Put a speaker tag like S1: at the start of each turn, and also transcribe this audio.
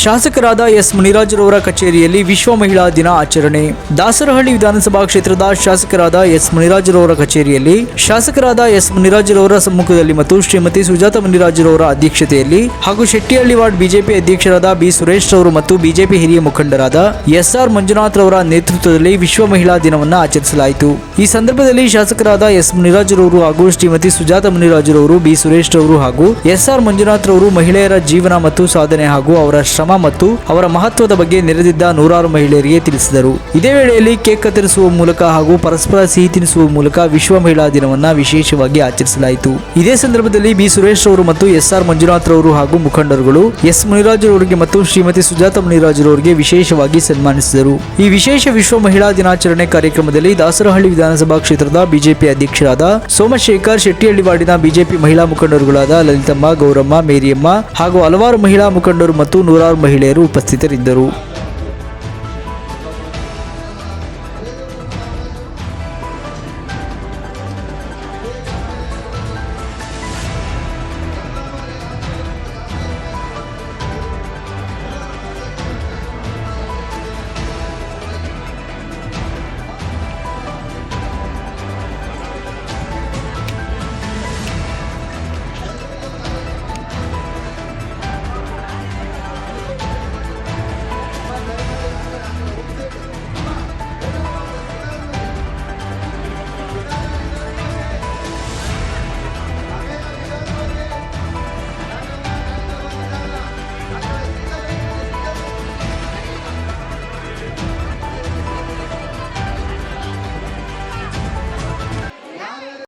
S1: ಶಾಸಕರಾದ ಎಸ್ ಮುನಿರಾಜ್ರವರ ಕಚೇರಿಯಲ್ಲಿ ವಿಶ್ವ ಮಹಿಳಾ ದಿನ ಆಚರಣೆ. ದಾಸರಹಳ್ಳಿ ವಿಧಾನಸಭಾ ಕ್ಷೇತ್ರದ ಶಾಸಕರಾದ ಎಸ್ ಮುನಿರಾಜ್ರವರ ಕಚೇರಿಯಲ್ಲಿ, ಶಾಸಕರಾದ ಎಸ್ ಮುನಿರಾಜ್ರವರ ಸಮ್ಮುಖದಲ್ಲಿ ಮತ್ತು ಶ್ರೀಮತಿ ಸುಜಾತ ಮುನಿರಾಜ್ರವರ ಅಧ್ಯಕ್ಷತೆಯಲ್ಲಿ ಹಾಗೂ ಶೆಟ್ಟಿಹಳ್ಳಿ ವಾರ್ಡ್ ಬಿಜೆಪಿ ಅಧ್ಯಕ್ಷರಾದ ಬಿ ಸುರೇಶ್ ರವರು ಮತ್ತು ಬಿಜೆಪಿ ಹಿರಿಯ ಮುಖಂಡರಾದ ಎಸ್ ಆರ್ ಮಂಜುನಾಥ್ ರವರ ನೇತೃತ್ವದಲ್ಲಿ ವಿಶ್ವ ಮಹಿಳಾ ದಿನವನ್ನು ಆಚರಿಸಲಾಯಿತು. ಈ ಸಂದರ್ಭದಲ್ಲಿ ಶಾಸಕರಾದ ಎಸ್ ಮುನಿರಾಜ್ರವರು ಹಾಗೂ ಶ್ರೀಮತಿ ಸುಜಾತ ಮುನಿರಾಜ್ರವರು, ಬಿ ಸುರೇಶ್ ರವರು ಹಾಗೂ ಎಸ್ ಆರ್ ಮಂಜುನಾಥ್ ರವರು ಮಹಿಳೆಯರ ಜೀವನ ಮತ್ತು ಸಾಧನೆ ಹಾಗೂ ಅವರ ಶ್ರಮ ಮತ್ತು ಅವರ ಮಹತ್ವದ ಬಗ್ಗೆ ನೆರೆದಿದ್ದ ನೂರಾರು ಮಹಿಳೆಯರಿಗೆ ತಿಳಿಸಿದರು. ಇದೇ ವೇಳೆಯಲ್ಲಿ ಕೇಕ್ ಕತ್ತರಿಸುವ ಮೂಲಕ ಹಾಗೂ ಪರಸ್ಪರ ಸಿಹಿ ತಿನಿಸುವ ಮೂಲಕ ವಿಶ್ವ ಮಹಿಳಾ ದಿನವನ್ನ ವಿಶೇಷವಾಗಿ ಆಚರಿಸಲಾಯಿತು. ಇದೇ ಸಂದರ್ಭದಲ್ಲಿ ಬಿ. ಸುರೇಶ್ ರವರು ಮತ್ತು ಎಸ್. ಆರ್. ಮಂಜುನಾಥ್ ರವರು ಹಾಗೂ ಮುಖಂಡರುಗಳು ಎಸ್. ಮುನಿರಾಜರವರಿಗೆ ಮತ್ತು ಶ್ರೀಮತಿ ಸುಜಾತ ಮುನಿರಾಜರವರಿಗೆ ವಿಶೇಷವಾಗಿ ಸನ್ಮಾನಿಸಿದರು. ಈ ವಿಶೇಷ ವಿಶ್ವ ಮಹಿಳಾ ದಿನಾಚರಣೆ ಕಾರ್ಯಕ್ರಮದಲ್ಲಿ ದಾಸರಹಳ್ಳಿ ವಿಧಾನಸಭಾ ಕ್ಷೇತ್ರದ ಬಿಜೆಪಿ ಅಧ್ಯಕ್ಷರಾದ ಸೋಮಶೇಖರ್ ಶೆಟ್ಟಿಹಳ್ಳಿ ವಾರ್ಡಿನ ಬಿಜೆಪಿ ಮಹಿಳಾ ಮುಖಂಡರುಗಳಾದ ಲಲಿತಮ್ಮ, ಗೌರಮ್ಮ, ಮೇರಿಯಮ್ಮ ಹಾಗೂ ಹಲವಾರು ಮಹಿಳಾ ಮುಖಂಡರು ಮತ್ತು ನೂರಾರು ಮಹಿಳೆಯರು ಉಪಸ್ಥಿತರಿದ್ದರು.